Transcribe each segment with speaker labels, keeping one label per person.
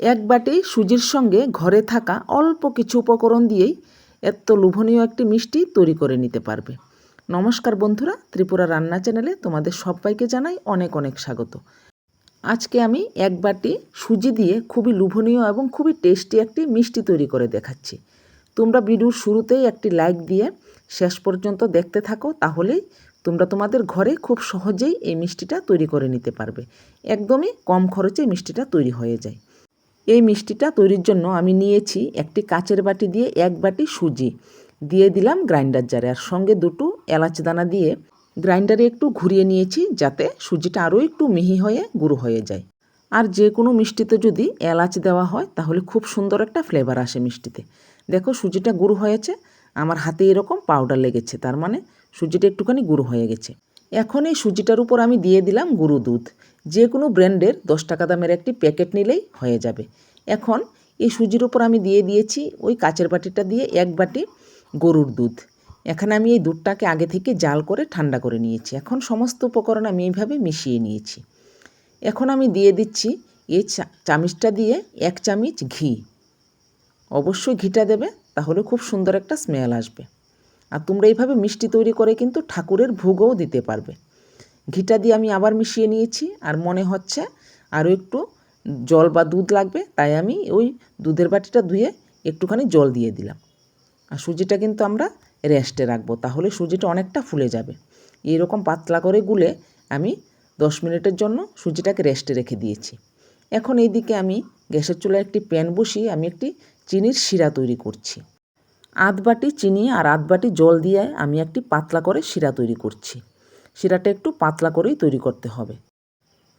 Speaker 1: এক বাটি সুজির সঙ্গে ঘরে থাকা অল্প কিছু উপকরণ দিয়েই এত লোভনীয় একটি মিষ্টি তৈরি করে নিতে পারবে। নমস্কার বন্ধুরা, ত্রিপুরা রান্না চ্যানেলে তোমাদের সবাইকে জানাই অনেক অনেক স্বাগত। আজকে আমি এক বাটি সুজি দিয়ে খুবই লোভনীয় এবং খুবই টেস্টি একটি মিষ্টি তৈরি করে দেখাচ্ছি। তোমরা ভিডিওর শুরুতেই একটি লাইক দিয়ে শেষ পর্যন্ত দেখতে থাকো, তাহলেই তোমরা তোমাদের ঘরে খুব সহজেই এই মিষ্টিটা তৈরি করে নিতে পারবে। একদমই কম খরচে মিষ্টিটা তৈরি হয়ে যায়। এই মিষ্টিটা তৈরির জন্য আমি নিয়েছি একটি কাচের বাটি দিয়ে এক বাটি সুজি। দিয়ে দিলাম গ্রাইন্ডার জারে। আর সঙ্গে দুটো এলাচ দানা দিয়ে গ্রাইন্ডারে একটু ঘুরিয়ে নিয়েছি যাতে সুজিটা আরও একটু মিহি হয়ে, গুঁড়ো হয়ে যায়। আর যে কোনো মিষ্টিতে যদি এলাচ দেওয়া হয়, তাহলে খুব সুন্দর একটা ফ্লেভার আসে মিষ্টিতে। দেখো সুজিটা গুঁড়ো হয়েছে। আমার হাতে এরকম পাউডার লেগেছে, তার মানে সুজিটা একটুখানি গুঁড়ো হয়ে গেছে। এখন এই সুজিটার উপর আমি দিয়ে দিলাম গুঁড়ো দুধ। যে কোনো ব্র্যান্ডের দশ টাকা দামের একটি প্যাকেট নিলেই হয়ে যাবে। এখন এই সুজির উপর আমি দিয়ে দিয়েছি ওই কাচের বাটিটা দিয়ে এক বাটি গরুর দুধ। এখানে আমি এই দুধটাকে আগে থেকে জাল করে ঠান্ডা করে নিয়েছি। এখন সমস্ত উপকরণ আমি এইভাবে মিশিয়ে নিয়েছি। এখন আমি দিয়ে দিচ্ছি এই চামিচটা দিয়ে এক চামিচ ঘি। অবশ্যই ঘিটা দেবে, তাহলে খুব সুন্দর একটা স্মেল আসবে। আর তোমরা এইভাবে মিষ্টি তৈরি করে কিন্তু ঠাকুরের ভোগও দিতে পারবে। ঘিটা দিয়ে আমি আবার মিশিয়ে নিয়েছি আর মনে হচ্ছে আরও একটু জল বা দুধ লাগবে, তাই আমি ওই দুধের বাটিটা ধুয়ে একটুখানি জল দিয়ে দিলাম। আর সুজিটা কিন্তু আমরা রেস্টে রাখব, তাহলে সুজিটা অনেকটা ফুলে যাবে। এরকম পাতলা করে গুলে আমি দশ মিনিটের জন্য সুজিটাকে রেস্টে রেখে দিয়েছি। এখন এইদিকে আমি গ্যাসের চুলায় একটি প্যান বসিয়ে আমি একটি চিনির শিরা তৈরি করছি। আধ বাটি চিনি আর আধ বাটি জল দিয়ে আমি একটি পাতলা করে শিরা তৈরি করছি। শিরাটা একটু পাতলা করেই তৈরি করতে হবে।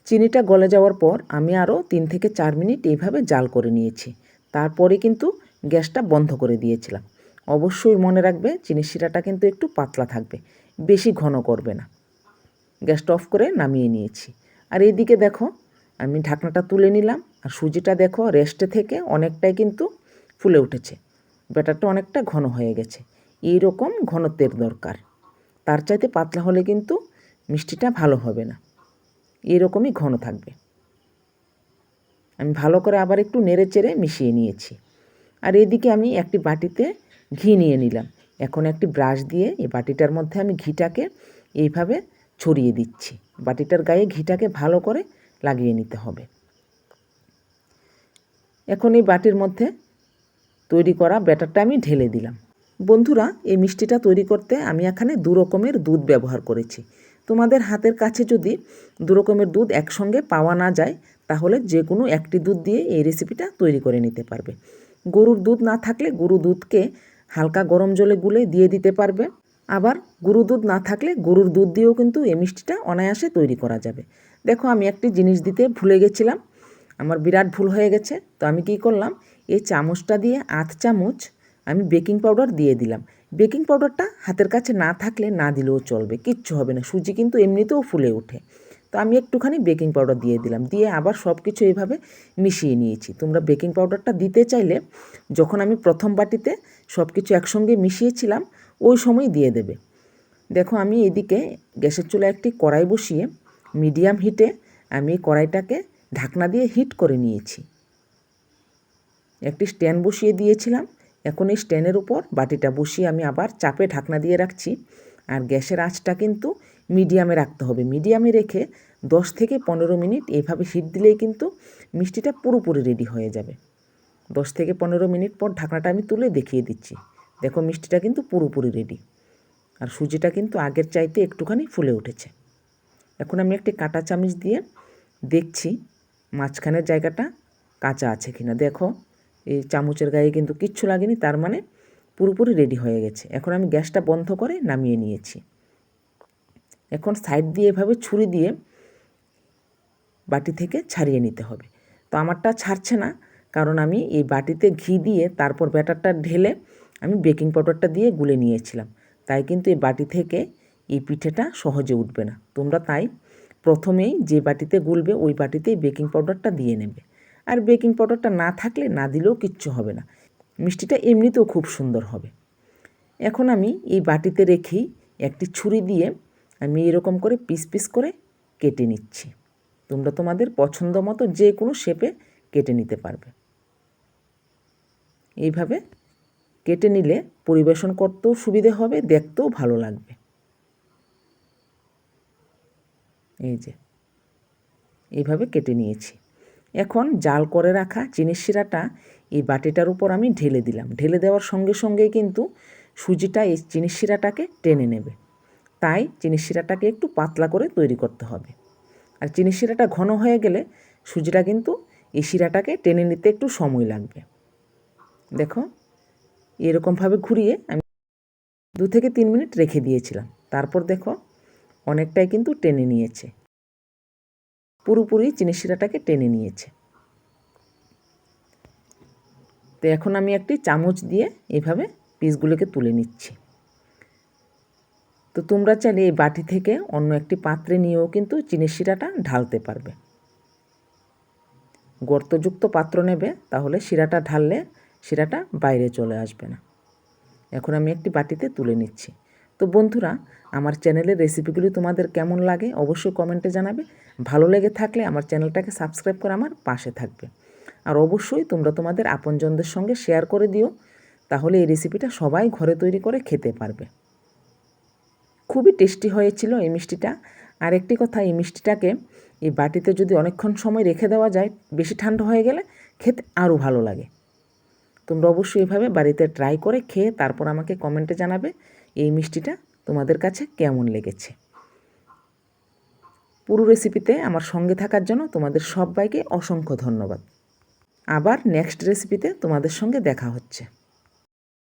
Speaker 1: চিনিটা গলে যাওয়ার পর আমি আরও তিন থেকে চার মিনিট এইভাবে জাল করে নিয়েছি। তারপরে কিন্তু গ্যাসটা বন্ধ করে দিয়েছিলাম। অবশ্যই মনে রাখবে চিনির শিরাটা কিন্তু একটু পাতলা থাকবে, বেশি ঘন করবে না। গ্যাসটা অফ করে নামিয়ে নিয়েছি। আর এইদিকে দেখো, আমি ঢাকনাটা তুলে নিলাম। আর সুজিটা দেখো, রেস্টে থেকে অনেকটাই কিন্তু ফুলে উঠেছে। ব্যাটারটা অনেকটা ঘন হয়ে গেছে। এই রকম ঘনত্বের দরকার। তার চাইতে পাতলা হলে কিন্তু মিষ্টিটা ভালো হবে না। এরকমই ঘন থাকবে। আমি ভালো করে আবার একটু নেড়ে চেড়ে মিশিয়ে নিয়েছি। আর এদিকে আমি একটি বাটিতে ঘি নিয়ে নিলাম। এখন একটি ব্রাশ দিয়ে এই বাটিটার মধ্যে আমি ঘিটাকে এইভাবে ছড়িয়ে দিচ্ছি। বাটিটার গায়ে ঘিটাকে ভালো করে লাগিয়ে নিতে হবে। এখন এই বাটির মধ্যে তৈরি করা ব্যাটারটা আমি ঢেলে দিলাম। বন্ধুরা, এই মিষ্টিটা তৈরি করতে আমি এখানে দু রকমের দুধ ব্যবহার করেছি। তোমাদের হাতের কাছে যদি দু রকমের দুধ একসঙ্গে পাওয়া না যায়, তাহলে যে কোনো একটি দুধ দিয়ে এই রেসিপিটা তৈরি করে নিতে পারবে। গরুর দুধ না থাকলে গরু দুধকে হালকা গরম জলে গুলে দিয়ে দিতে পারবে। আবার গরু দুধ না থাকলে গরুর দুধ দিয়েও কিন্তু এই মিষ্টিটা অনায়াসে তৈরি করা যাবে। দেখো, আমি একটি জিনিস দিতে ভুলে গেছিলাম। আমার বিরাট ভুল হয়ে গেছে, তো আমি কি করলাম? এই চামচটা দিয়ে আধ চামচ আমি বেকিং পাউডার দিয়ে দিলাম। বেকিং পাউডারটা হাতের কাছে না থাকলে না দিলেও চলবে, কিচ্ছু হবে না। সুজি কিন্তু এমনিতেও ফুলে ওঠে। তো আমি একটুখানি বেকিং পাউডার দিয়ে দিলাম। দিয়ে আবার সব কিছু এইভাবে মিশিয়ে নিয়েছি। তোমরা বেকিং পাউডারটা দিতে চাইলে যখন আমি প্রথম বাটিতে সব কিছু একসঙ্গে মিশিয়েছিলাম, ওই সময় দিয়ে দেবে। দেখো আমি এদিকে গ্যাসের চুলা একটি কড়াই বসিয়ে মিডিয়াম হিটে আমি কড়াইটাকে ঢাকনা দিয়ে হিট করে নিয়েছি। একটি স্ট্যান্ড বসিয়ে দিয়েছিলাম। এখন এই স্ট্যান্ডের উপর বাটিটা বসিয়ে আমি আবার চাপে ঢাকনা দিয়ে রাখছি। আর গ্যাসের আঁচটা কিন্তু মিডিয়ামে রাখতে হবে। মিডিয়ামে রেখে দশ থেকে পনেরো মিনিট এইভাবে হিট দিলেই কিন্তু মিষ্টিটা পুরোপুরি রেডি হয়ে যাবে। দশ থেকে পনেরো মিনিট পর ঢাকনাটা আমি তুলে দেখিয়ে দিচ্ছি। দেখো মিষ্টিটা কিন্তু পুরোপুরি রেডি। আর সুজিটা কিন্তু আগের চাইতে একটুখানি ফুলে উঠেছে। এখন আমি একটি কাঁটা চামচ দিয়ে দেখছি মাঝখানের জায়গাটা কাঁচা আছে কিনা, দেখো। এই চামচের গায়ে কিন্তু কিচ্ছু লাগেনি, তার মানে পুরোপুরি রেডি হয়ে গেছে। এখন আমি গ্যাসটা বন্ধ করে নামিয়ে নিয়েছি। এখন সাইড দিয়ে এভাবে ছুরি দিয়ে বাটি থেকে ছাড়িয়ে নিতে হবে। তো আমারটা ছাড়ছে না, কারণ আমি এই বাটিতে ঘি দিয়ে তারপর ব্যাটারটা ঢেলে আমি বেকিং পাউডারটা দিয়ে গুলে নিয়েছিলাম। তাই কিন্তু এই বাটি থেকে এই পিঠেটা সহজে উঠবে না। তোমরা তাই প্রথমেই যে বাটিতে গুলবে, ওই বাটিতেই বেকিং পাউডারটা দিয়ে নেবে। আর বেকিং পাউডারটা না থাকলে, না দিলেও কিচ্ছু হবে না। মিষ্টিটা এমনিতেও খুব সুন্দর হবে। এখন আমি এই বাটিতে রেখেই একটি ছুরি দিয়ে আমি এরকম করে পিস পিস করে কেটে নিচ্ছি। তোমরা তোমাদের পছন্দ মতো যে কোনো শেপে কেটে নিতে পারবে। এইভাবে কেটে নিলে পরিবেশন করতেও সুবিধে হবে, দেখতেও ভালো লাগবে। এই যে, এইভাবে কেটে নিয়েছি। এখন জাল করে রাখা চিনির শিরাটা এই বাটিটার উপর আমি ঢেলে দিলাম। ঢেলে দেওয়ার সঙ্গে সঙ্গেই কিন্তু সুজিটা এই চিনির শিরাটাকে টেনে নেবে। তাই চিনির শিরাটাকে একটু পাতলা করে তৈরি করতে হবে। আর চিনির শিরাটা ঘন হয়ে গেলে সুজিটা কিন্তু এই শিরাটাকে টেনে নিতে একটু সময় লাগবে। দেখো, এরকমভাবে ঘুরিয়ে আমি দু থেকে তিন মিনিট রেখে দিয়েছিলাম। তারপর দেখো অনেকটাই কিন্তু টেনে নিয়েছে। পুরোপুরি চিনি শিরাটাকে টেনে নিয়েছে। তো এখন আমি একটি চামচ দিয়ে এইভাবে পিসগুলোকে তুলে নিচ্ছি। তো তোমরা চাইলে এই বাটি থেকে অন্য একটি পাত্রে নিয়েও কিন্তু চিনির শিরাটা ঢালতে পারবে। গর্তযুক্ত পাত্র নেবে, তাহলে শিরাটা ঢাললে শিরাটা বাইরে চলে আসবে না। এখন আমি একটি বাটিতে তুলে নিচ্ছি। তো বন্ধুরা, আমার চ্যানেলের রেসিপিগুলি তোমাদের কেমন লাগে অবশ্যই কমেন্টে জানাবে। ভালো লেগে থাকলে আমার চ্যানেলটাকে সাবস্ক্রাইব করে আমার পাশে থাকবে। আর অবশ্যই তোমরা তোমাদের আপনজনদের সঙ্গে শেয়ার করে দিও, তাহলে এই রেসিপিটা সবাই ঘরে তৈরি করে খেতে পারবে। খুবই টেস্টি হয়েছিল এই মিষ্টিটা। আর একটি কথা, এই মিষ্টিটাকে এই বাটিতে যদি অনেকক্ষণ সময় রেখে দেওয়া যায়, বেশি ঠান্ডা হয়ে গেলে খেতে আরও ভালো লাগে। তোমরা অবশ্যই এভাবে বাড়িতে ট্রাই করে খেয়ে তারপর আমাকে কমেন্টে জানাবে। এই মিষ্টিটা তোমাদের কাছে কেমন লেগেছে? পুরো রেসিপিতে আমার সঙ্গে থাকার জন্য তোমাদের সবাইকে অসংখ্য ধন্যবাদ। আবার নেক্সট রেসিপিতে তোমাদের সঙ্গে দেখা হচ্ছে।